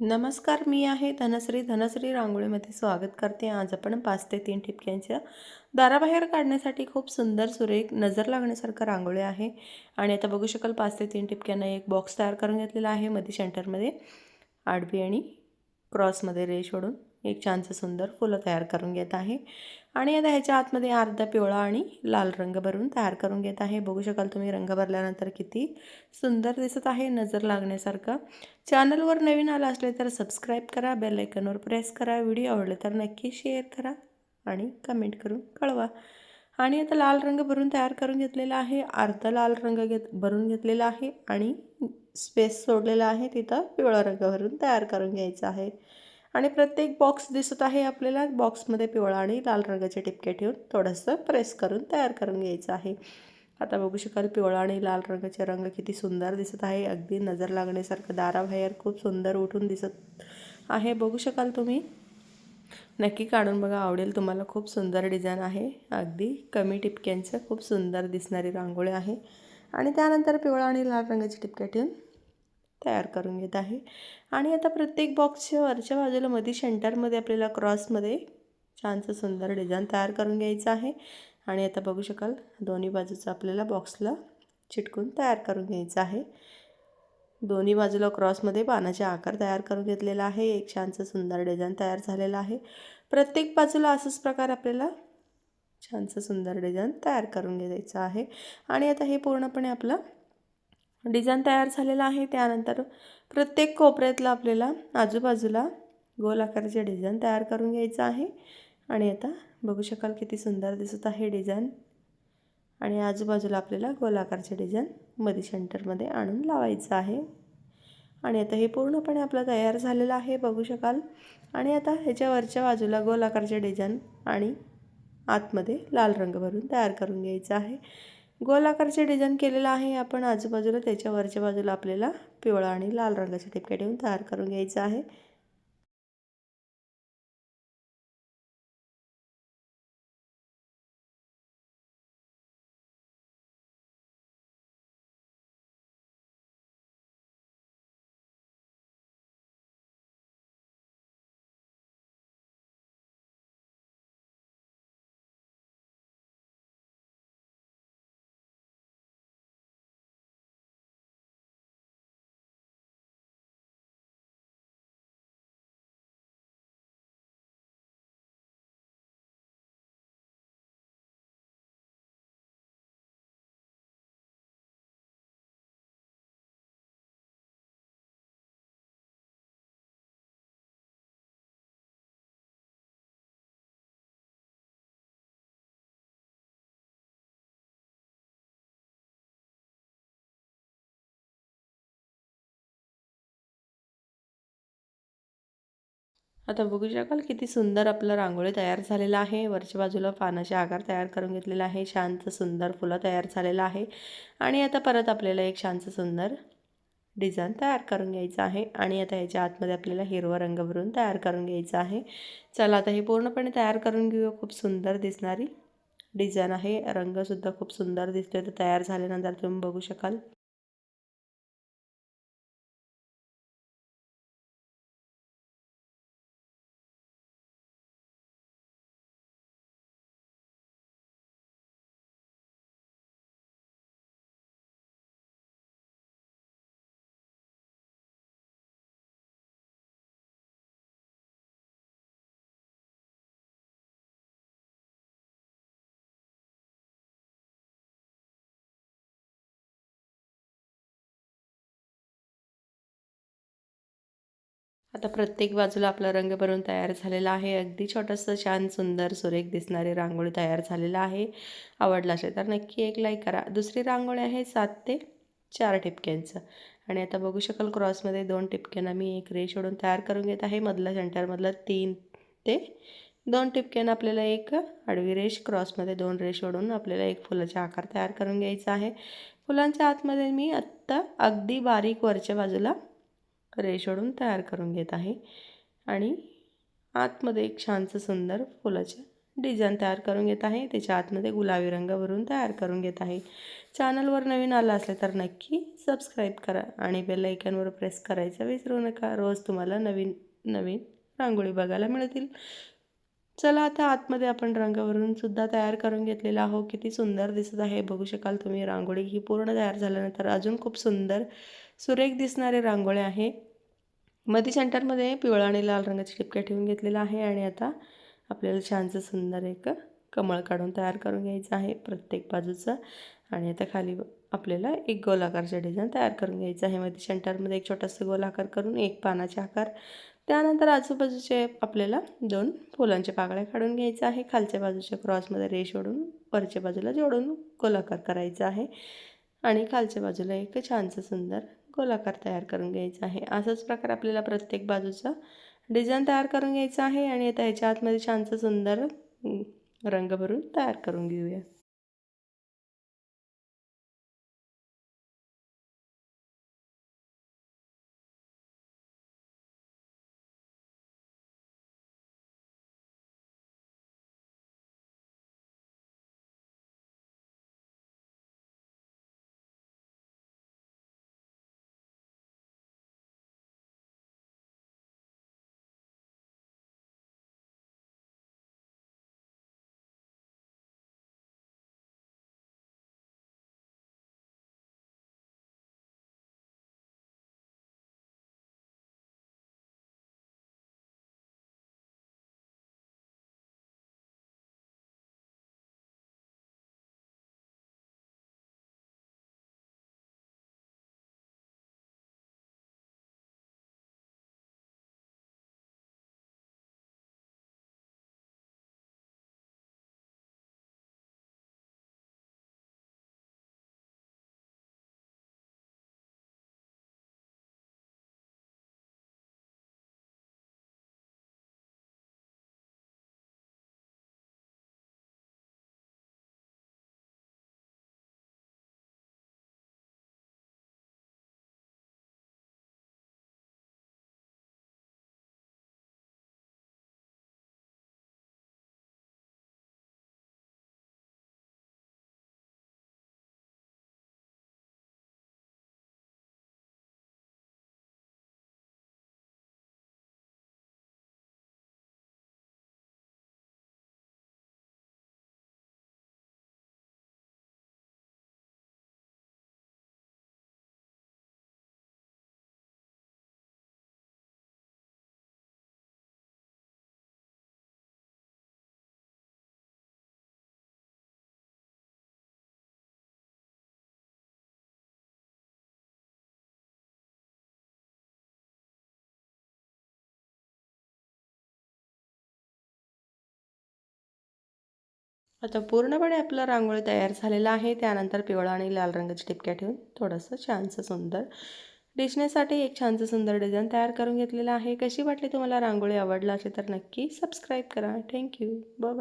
नमस्कार मी आहे धनश्री. धनश्री रांगोळीमध्ये स्वागत करते. आज आपण पाच ते तीन ठिपक्यांच्या दाराबाहेर काढण्यासाठी खूप सुंदर सुरेख नजर लागण्यासारखं रांगोळी आहे. आणि आता बघू शकाल पाच ते तीन ठिपक्यांना एक बॉक्स तयार करून घेतलेला आहे. मध्ये सेंटरमध्ये आडबी आणि क्रॉसमध्ये रेश ओढून. एक छानसं सुंदर फुलं तयार करून घेत आहे. आणि आता ह्याच्या आतमध्ये अर्धा पिवळा आणि लाल रंग भरून तयार करून घेत आहे. बघू शकाल तुम्ही रंग भरल्यानंतर किती सुंदर दिसत आहे नजर लागण्यासारखं. चॅनलवर नवीन आला असले तर सबस्क्राईब करा बेल आयकनवर प्रेस करा. व्हिडिओ आवडले तर नक्की शेअर करा आणि कमेंट करून कळवा. आणि आता लाल रंग भरून तयार करून घेतलेला आहे. अर्धा लाल रंग घेत भरून घेतलेला आहे आणि स्पेस सोडलेला आहे. तिथं पिवळा रंग भरून तयार करून घ्यायचा आहे. आणि प्रत्येक बॉक्स दिसत आहे आपल्याला. बॉक्समध्ये पिवळा आणि लाल रंगाचे टिपके ठेवून थोडंसं प्रेस करून तयार करून घ्यायचं आहे. आता बघू शकाल पिवळा आणि लाल रंगाचे रंग किती सुंदर दिसत आहे. अगदी नजर लागण्यासारखं दाराबाहेर खूप सुंदर उठून दिसत आहे. बघू शकाल तुम्ही. नक्की काढून बघा. आवडेल तुम्हाला. खूप सुंदर डिझाईन आहे. अगदी कमी टिपक्यांचं खूप सुंदर दिसणारी रांगोळी आहे. आणि त्यानंतर पिवळा आणि लाल रंगाची टिपक्या ठेवून तयार करून घेत आहे. आणि आता प्रत्येक बॉक्सच्या वरच्या बाजूला मध्ये सेंटरमध्ये आपल्याला क्रॉसमध्ये छानसं सुंदर डिझाईन तयार करून घ्यायचं आहे. आणि आता बघू शकाल दोन्ही बाजूचं आपल्याला बॉक्सला चिटकून तयार करून घ्यायचं आहे. दोन्ही बाजूला क्रॉसमध्ये पानाचे आकार तयार करून घेतलेला आहे. एक छानसं सुंदर डिझाईन तयार झालेलं आहे. प्रत्येक बाजूला असंच प्रकार आपल्याला छानसं सुंदर डिझाईन तयार करून घ्यायचं आहे. आणि आता हे पूर्णपणे आपलं डिझाईन तयार झालेला आहे. त्यानंतर प्रत्येक कोपऱ्यातलं आपल्याला आजूबाजूला गोल आकाराचे डिझाईन तयार करून घ्यायचं आहे. आणि आता बघू शकाल किती सुंदर दिसत आहे डिझाईन. आणि आजूबाजूला आपल्याला गोल आकाराचे डिझाईन मध्ये सेंटरमध्ये आणून लावायचं आहे. आणि आता हे पूर्णपणे आपलं तयार झालेलं आहे बघू शकाल. आणि आता ह्याच्यावरच्या बाजूला गोल आकाराचे डिझाईन आणि आतमध्ये लाल रंग भरून तयार करून घ्यायचं आहे. गोलाकारचे डिझाईन केलेलं आहे. आपण आजूबाजूला त्याच्या वरच्या बाजूला आपल्याला पिवळा आणि लाल रंगाचे टिपके ठेवून तयार करून घ्यायचं आहे. आता बघू शकाल किती सुंदर आपलं रांगोळी तयार झालेलं आहे. वरच्या बाजूला पानाचे आकार तयार करून घेतलेला आहे. छानचं सुंदर फुलं तयार झालेलं आहे. आणि आता परत आपल्याला एक छानचं सुंदर डिझाईन तयार करून घ्यायचं आहे. आणि आता ह्याच्या आतमध्ये आपल्याला हिरवा रंग भरून तयार करून घ्यायचं आहे. चला आता हे पूर्णपणे तयार करून घेऊ खूप सुंदर दिसणारी डिझाईन आहे. रंगसुद्धा खूप सुंदर दिसतोय. तर तयार झाल्यानंतर तुम्ही बघू शकाल. आता प्रत्येक बाजूला आपला रंग भरून तयार झालेला आहे. अगदी छोटंसं छान सुंदर सुरेख दिसणारी रांगोळी तयार झालेला आहे. आवडला असेल तर नक्की एक लाईक करा. दुसरी रांगोळी आहे सात ते चार टिपक्यांचं आणि आता बघू शकाल क्रॉसमध्ये दोन टिपक्यांना मी एक रेश ओढून तयार करून घेत आहे. मधलं सेंटरमधलं तीन ते दोन टिपक्यानं आपल्याला एक आडवी रेश क्रॉसमध्ये दोन रेश ओढून आपल्याला एक फुलाचा आकार तयार करून घ्यायचा आहे. फुलांच्या आतमध्ये मी आत्ता अगदी बारीक वरच्या बाजूला रेश तयार करून घेत आहे. आणि आतमध्ये एक छानसं सुंदर फुलाचे डिझाईन तयार करून घेत आहे. त्याच्या आतमध्ये गुलाबी रंग भरून तयार करून घेत आहे. चॅनलवर नवीन आलं असले तर नक्की सबस्क्राईब करा आणि बेल आयकॉनवर प्रेस करायचं विसरू नका. रोज तुम्हाला नवीन नवीन रांगोळी बघायला मिळतील. चला आता आतमध्ये आपण रंगावरून सुद्धा तयार करून घेतलेला आहो किती सुंदर दिसत आहे. बघू शकाल तुम्ही रांगोळी ही पूर्ण तयार झाल्यानंतर अजून खूप सुंदर सुरेख दिसणारे रांगोळे आहे. मध्ये सेंटरमध्ये पिवळा आणि लाल रंगाची टिपक्या ठेवून घेतलेला आहे आणि आता आपल्याला छानसं सुंदर एक कमळ काढून तयार करून घ्यायचं आहे प्रत्येक बाजूचं. आणि आता खाली आपल्याला एक गोलाकारचं डिझाईन तयार करून घ्यायचं आहे. मध्ये सेंटरमध्ये एक छोटासा गोलाकार करून एक पानाचे आकार त्यानंतर आजूबाजूचे आपल्याला दोन फुलांच्या पाकळ्या काढून घ्यायचं आहे. खालच्या बाजूच्या क्रॉसमध्ये रेश ओढून वरच्या बाजूला जोडून गोलाकार करायचा आहे. आणि खालच्या बाजूला एक छानसं सुंदर गोलाकार तयार करून घ्यायचा आहे. असाच प्रकार आपल्याला प्रत्येक बाजूचा डिझाईन तयार करून घ्यायचा आहे आणि आता ह्याच्या आतमध्ये छानसं सुंदर रंग भरून तयार करून घेऊया. आता पूर्णपणे आपलं रांगोळी तयार झालेलं आहे. त्यानंतर पिवळा आणि लाल रंगाची टिपक्या ठेवून थोडंसं छानसं सुंदर दिसण्यासाठी एक छानसं सुंदर डिझाईन तयार करून घेतलेलं आहे. कशी वाटली तुम्हाला रांगोळी आवडला असेल तर नक्की सबस्क्राईब करा. Thank you bye